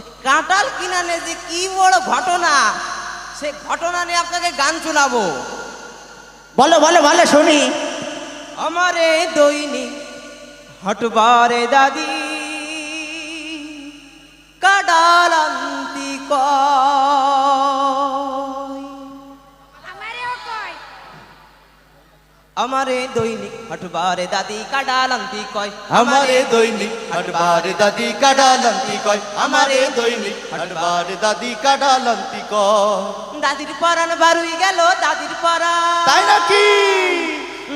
কাঁটাল কিনানে যে কি বড় ঘটনা সে ঘটনা নিয়ে আপনাকে গান শোনাবো। বলো বলো বলো শুনি। আমারে দৈনিক হটবারে দাদি আমারে দৈনিক হটবারে দাদি কাডালান্তি কয়। আমারে দৈনিক হাটবারে দাদি কাডালন্তি কয়। আমারে দৈনিক হাটবারে দাদি কাডালন্তি কয়। দাদির পরাণ বারুই গেল দাদির পরাণ। তাই নাকি?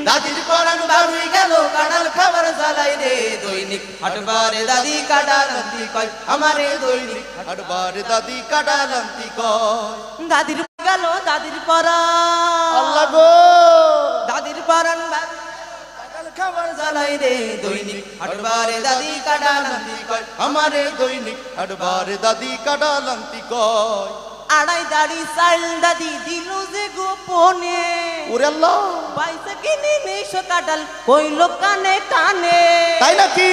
দাদির পরাণ বারুই গেল কাডাল খাবার জ্বালাই রে। দৈনিক হটবারে দাদি কাডালান্তি কয়। আমারে দৈনিক হাটবারে দাদি কাডালন্তি কয়। দাদির গেল দাদির পরাণ। আল্লাহ গো! বারুই কাডাল খাবার জ্বালাই রে দৈনিক হটবারে দাদি কাডালান্তি কয়। আমারে দৈনিক হাটবারে দাদি কাডালন্তি কয়। আড়াই দাড়ি চাল দাদি দিল যে গোপনে। ওরে আল্লাহ। পয়সা কিনে নিশো কাটাল কইলো কানে কানে। তাই নাকি?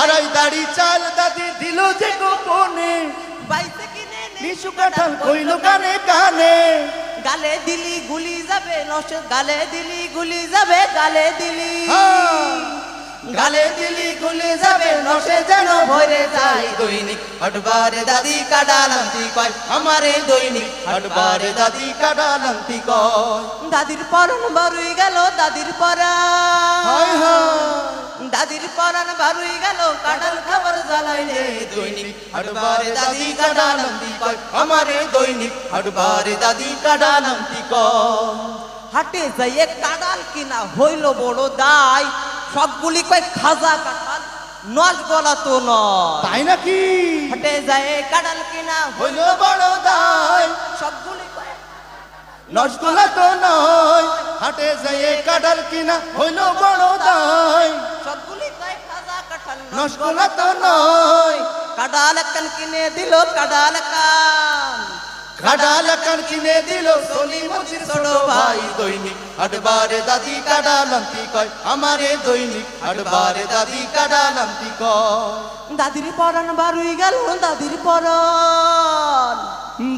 আড়াই দাড়ি চাল দাদি দিল যে গোপনে। পয়সা কিনে নিশু কাঠাল কইল কানে কানে। গালে দিলি গুলি যাবে নষ্ট গালে দিলি গুলি যাবে গালে দিলি। হ্যাঁ। গালে দিলি গুলি যাবে নশে যেন ভরে যায় দৈনিক। হটবারে দাদি কাডালান্তি কয় আমারে দৈনিক হাটবারে দাদি কাডালন্তি কয়। দাদির পরন বারুই গেল দাদির পরাণ হায় হায়। দাদির পরাণ বারুই গেল কাডাল খাবার জ্বালাই রে দৈনিক। হটবারে দাদি কাডালান্তি কয় আমারে দৈনিক। হাটবারে দাদি কাডালন্তি কয় হাটে যাইয়ে কাডাল কিনা হইল বড় দায়। সবগুলি কয় খাজা কাটাল নজ গলা তো নয়। তাই নাকি? হাটে যায় কাডাল কিনা হইল বড় দায়। সবগুলি কয় নজগুলা তো নয়। হাটে যাইয়ে কাডাল কিনা হইল বড় নজগুলা তো নয় কাডাল কান কিনে দিল কাডাল কান। কাডাল কান কিনে দিল সলি মুছি ছোট ভাই দৈনিক। আটবারে দাদি কাডালন্তি কয় আমারে দৈনিক। আটবারে দাদি কাডালন্তি কয়। দাদির পরন বারুই গেল দাদির পরাণ।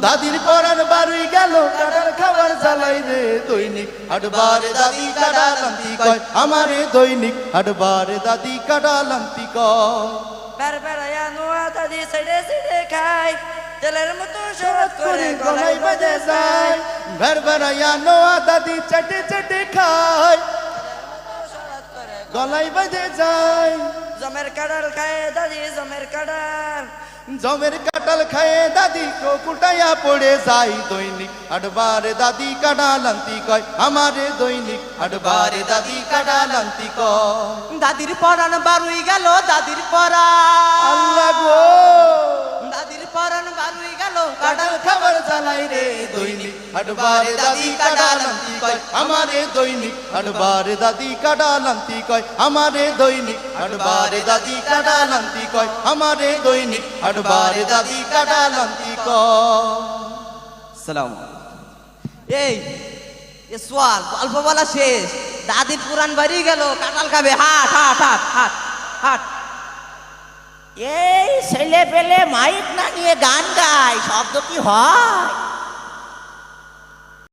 দাদির পরান বাড়ি গেল কাডাল খাবার জ্বালাই রে দৈনিক। হাটবারে দাদি কাডালন্তি কয় আমারে দৈনিক হাটবারে দাদি কাডালন্তি কয়। বার বেড়াইয়া নোয়া দাদি সাইডে সাইডে খাই তেলের মতো শরৎ করে গলায় বাজে যায়। বের বেড়াইয়া নোয়া দাদি চেটে চেটে খায়। গলাই বাজে যায়। জমের কাডাল খায় দাদি জমের কাডাল জমের কাটাল খায়ে দাদি কো কুটাইয়া পড়ে যাই দৈনিক। আডবারে দাদি কাডালন্তি কয় আমারে দৈনিক। আডবারে দাদি কাডালন্তি কয়। দাদির পরান বারুই গেল দাদির পরা আল্লাহ গো! রে দৈনিক আডবারে দাদি কয়, আমারে দৈনিক আডবারে দাদি কয়, আমারে দৈনিক আডবারে দাদি কয় সালাম এই সোয়াল, গল্প বলা শেষ। দাদির পুরাণ বাড়ি গেল, কাঁঠাল খাবে, হাট হাট হাট হাট। হাট এই ছেলে পেলে মাইক না নিয়ে গান গায় শব্দ কি হয়?